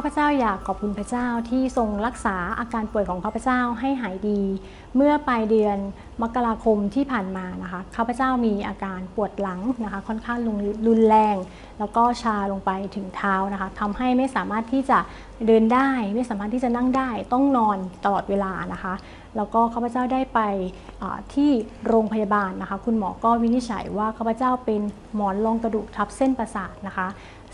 ข้าพเจ้าอยากขอบคุณพระเจ้าที่ทรงรักษาอาการป่วยของข้าพเจ้าให้หายดี เมื่อปลายเดือนมกราคมที่ผ่านมานะคะข้าพเจ้ามีอาการปวดหลังนะคะค่อนข้างรุนรุนแรง แล้วก็ชาลงไปถึงเท้านะคะทำให้ไม่สามารถที่จะเดินได้ ไม่สามารถที่จะนั่งได้ ต้องนอนตลอดเวลานะคะแล้วก็ข้าพเจ้าได้ไปที่โรงพยาบาลนะคะ คุณหมอก็วินิจฉัยว่าข้าพเจ้าเป็นหมอนรองกระดูกทับเส้นประสาทนะคะ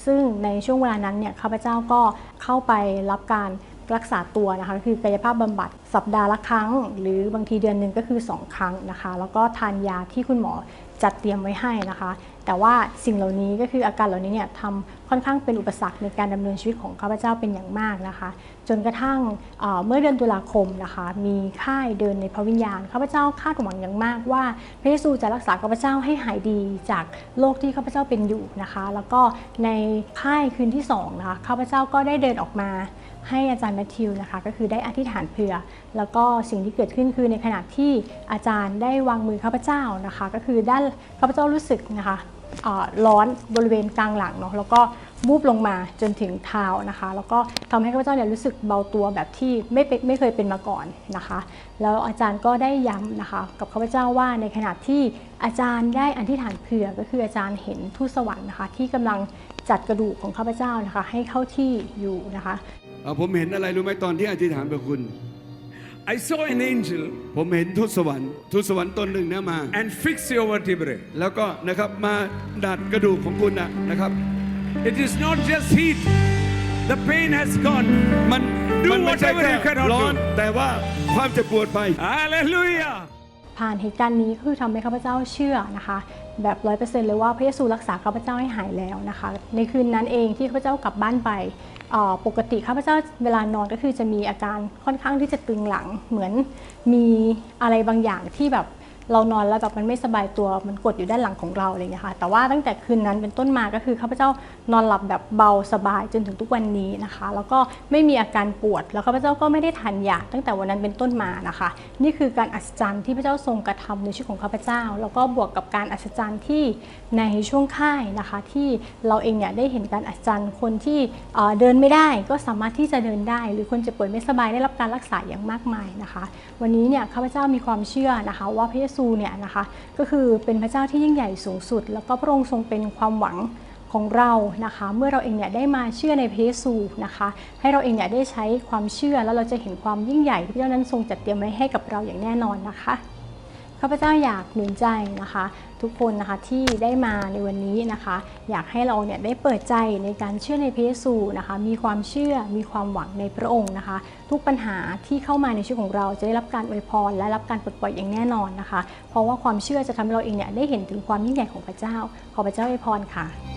ซึ่งในช่วงเวลานั้นเนี่ยข้าพเจ้าก็เข้าไปรับการรักษาตัวนะคะคือกายภาพบำบัดสัปดาห์ละครั้ง หรือบางทีเดือนหนึ่งก็คือ 2 ครั้งนะคะ แล้วก็ทานยาที่คุณหมอ จัดเตรียมไว้ให้นะคะ แต่ว่าสิ่งเหล่านี้ก็คืออาการเหล่านี้เนี่ยทำค่อนข้างเป็นอุปสรรคในการดำเนินชีวิตของข้าพเจ้าเป็นอย่างมากนะคะ จนกระทั่งเเมื่อเดือนตุลาคมนะคะ มีค่ายเดินในพระวิญญาณข้าพเจ้าคาดหวังอย่างมากว่าพระเยซูจะรักษาข้าพเจ้าให้หายดีจากโรคที่ข้าพเจ้าเป็นอยู่นะคะ แล้วก็ในค่ายคืนที่สองนะคะข้าพเจ้าก็ได้เดินออกมาให้อาจารย์แมทธิวนะคะก็คือได้อธิษฐานเผื่อ แล้วก็สิ่งที่เกิดขึ้นคือในขณะที่อาจารย์ได้วางมือข้าพเจ้านะคะ ก็คือด้านข้าพเจ้ารู้สึกนะคะร้อนบริเวณกลางหลังเนาะแล้วก็บูบลงมาจนถึงเท้านะคะ แล้วก็ทำให้ข้าพเจ้าเนี่ยรู้สึกเบาตัวแบบที่ไม่เป็นไม่เคยเป็นมาก่อนนะคะ แล้วอาจารย์ก็ได้ย้ำนะคะ กับข้าพเจ้าว่าในขณะที่อาจารย์ได้อธิษฐานเผื่อก็คืออาจารย์เห็นทูตสวรรค์นะคะ ที่กำลังจัดกระดูกของข้าพเจ้านะคะ ให้เข้าที่อยู่นะคะผมเห็นอะไรรู้ไหมตอนที่อธิษฐานเพื่อคุณ I saw an angel ผมเห็นทูตสวรรค์ทูตสวรรค์ตนหนึ่งนะมา and fix your vertebrae. แล้วก็นะครับมาดัดกระดูกของคุณนะนะครับ It is not just heat. The pain has gone. มัน Do มันไม่ใช่ whatever แค่ you cannot ร้อน do แต่ว่าความเจ็บปวดไป Hallelujah. ผ่านเหตุการณ์นี้คือทำให้ข้าพเจ้าเชื่อนะคะ แบบร้อยเปอร์เซ็นต์เลยว่าพระเยซูรักษาข้าพเจ้าให้หายแล้วนะคะ ในคืนนั้นเองที่ข้าพเจ้ากลับบ้านไปปกติข้าพเจ้าเวลานอนก็คือจะมีอาการค่อนข้างที่จะตึงหลังเหมือนมีอะไรบางอย่างที่แบบ เรานอนแล้วแบบมันไม่สบายตัวมันกดอยู่ด้านหลังของเราอะไรอย่างเงี้ยค่ะ แต่ว่าตั้งแต่คืนนั้นเป็นต้นมาก็คือข้าพเจ้านอนหลับแบบเบาสบายจนถึงทุกวันนี้นะคะ แล้วก็ไม่มีอาการปวด แล้วข้าพเจ้าก็ไม่ได้ทานยาตั้งแต่วันนั้นเป็นต้นมานะคะ นี่คือการอัศจรรย์ที่พระเจ้าทรงกระทำในชีวิตของข้าพเจ้า แล้วก็บวกกับการอัศจรรย์ที่ในช่วงค่ายนะคะ ที่เราเองเนี่ยได้เห็นการอัศจรรย์คนที่เดินไม่ได้ก็สามารถที่จะเดินได้ หรือคนเจ็บป่วยไม่สบายได้รับการรักษาอย่างมากมายนะคะ วันนี้เนี่ยข้าพเจ้ามีความเชื่อนะคะ ว่าพระเยซูเนี่ยนะคะก็คือเป็นพระเจ้าที่ยิ่งใหญ่สูงสุด แล้วก็พระองค์ทรงเป็นความหวังของเรานะคะเมื่อเราเองเนี่ยได้มาเชื่อในพระเยซูนะคะให้เราเองเนี่ยได้ใช้ความเชื่อแล้วเราจะเห็นความยิ่งใหญ่ที่พระเจ้านั้นทรงจัดเตรียมไว้ให้กับเราอย่างแน่นอนนะคะ ข้าพเจ้าอยากหนุนใจนะคะ ทุกคนนะคะที่ได้มาในวันนี้นะคะ อยากให้เราเนี่ยได้เปิดใจในการเชื่อในพระเยซูนะคะ มีความเชื่อมีความหวังในพระองค์นะคะ ทุกปัญหาที่เข้ามาในชีวิตของเราจะได้รับการอวยพร และรับการปลดปล่อยอย่างแน่นอนนะคะ เพราะว่าความเชื่อจะทำให้เราเองเนี่ยได้เห็นถึงความยิ่งใหญ่ของพระเจ้าขอพระเจ้าอวยพรค่ะ